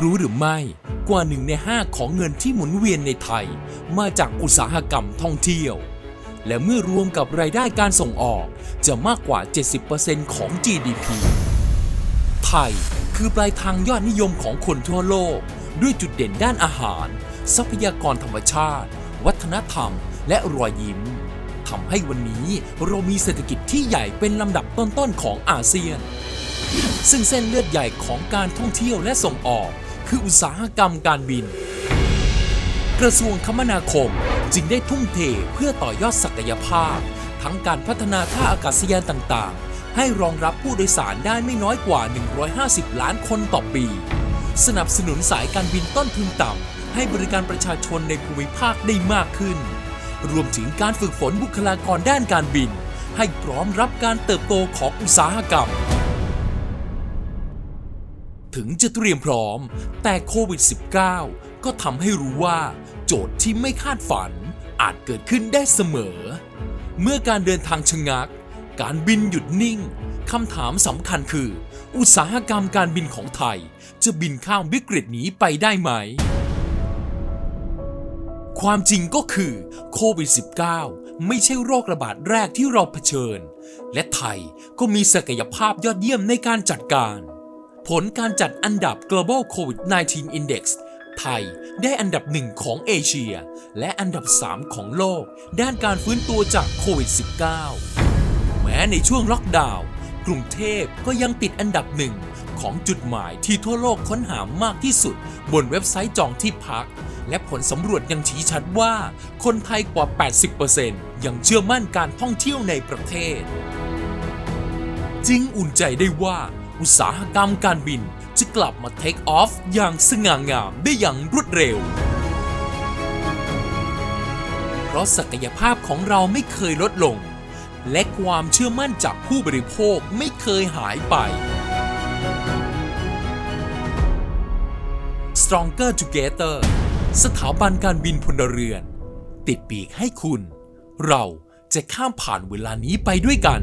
รู้หรือไม่ กว่าหนึ่งในห้าของเงินที่หมุนเวียนในไทย มาจากอุตสาหกรรมท่องเที่ยว และเมื่อรวมกับรายได้การส่งออก จะมากกว่า 70%ของ GDP ไทยคือปลายทางยอดนิยมของคนทั่วโลก ด้วยจุดเด่นด้านอาหาร ทรัพยากรธรรมชาติ วัฒนธรรม และรอยยิ้มทำให้วันนี้เรามีเศรษฐกิจที่ใหญ่เป็นลำดับต้นๆของอาเซียน ซึ่งเส้นเลือดใหญ่ของการท่องเที่ยวและส่งออก คืออุตสาหกรรมการบิน กระทรวงคมนาคมจึงได้ทุ่มเทเพื่อต่อยอดศักยภาพ ทั้งการพัฒนาท่าอากาศยานต่างๆ ให้รองรับผู้โดยสารได้ไม่น้อยกว่า 150 ล้านคนต่อปี สนับสนุนสายการบินต้นทุนต่ำให้บริการประชาชนในภูมิภาคได้มากขึ้น รวมถึงการฝึกฝนบุคลากรด้านการบิน ให้พร้อมรับการเติบโตของอุตสาหกรรม ถึงจะเตรียมพร้อม แต่โควิด -19 ก็ทำให้รู้ว่า โจทย์ที่ไม่คาดฝันอาจเกิดขึ้นได้เสมอ เมื่อการเดินทางชะงัก การบินหยุดนิ่งคำถามสำคัญคือ อุตสาหกรรมการบินของไทย จะบินข้ามวิกฤตนี้ไปได้ไหม ความจริงก็คือโควิด -19 ไม่ใช่โรคระบาดแรกที่เราเผชิญ และไทยก็มีศักยภาพยอดเยี่ยมในการจัดการ ผลการจัดอันดับ Global COVID-19 Index ไทยได้อันดับหนึ่งของเอเชีย และอันดับ 3 ของโลก ด้านการฟื้นตัวจากโควิด -19 แม้ในช่วงล็อกดาวน์กรุงเทพก็ยังติดอันดับหนึ่งของจุดหมายที่ทั่วโลกค้นหามากที่สุด บนเว็บไซต์จองที่พัก และผลสำรวจยังชี้ชัดว่า คนไทยกว่า 80%ยังเชื่อมั่นการท่องเที่ยวในประเทศ จึงอุ่นใจได้ว่า อุตสาหกรรมการบินจะกลับมาเทคออฟอย่างสง่างามได้อย่างรวดเร็ว เพราะศักยภาพของเราไม่เคยลดลง และความเชื่อมั่นจากผู้บริโภคไม่เคยหายไป Stronger Together สถาบันการบินพลเรือน ติดปีกให้คุณ เราจะข้ามผ่านเวลานี้ไปด้วยกัน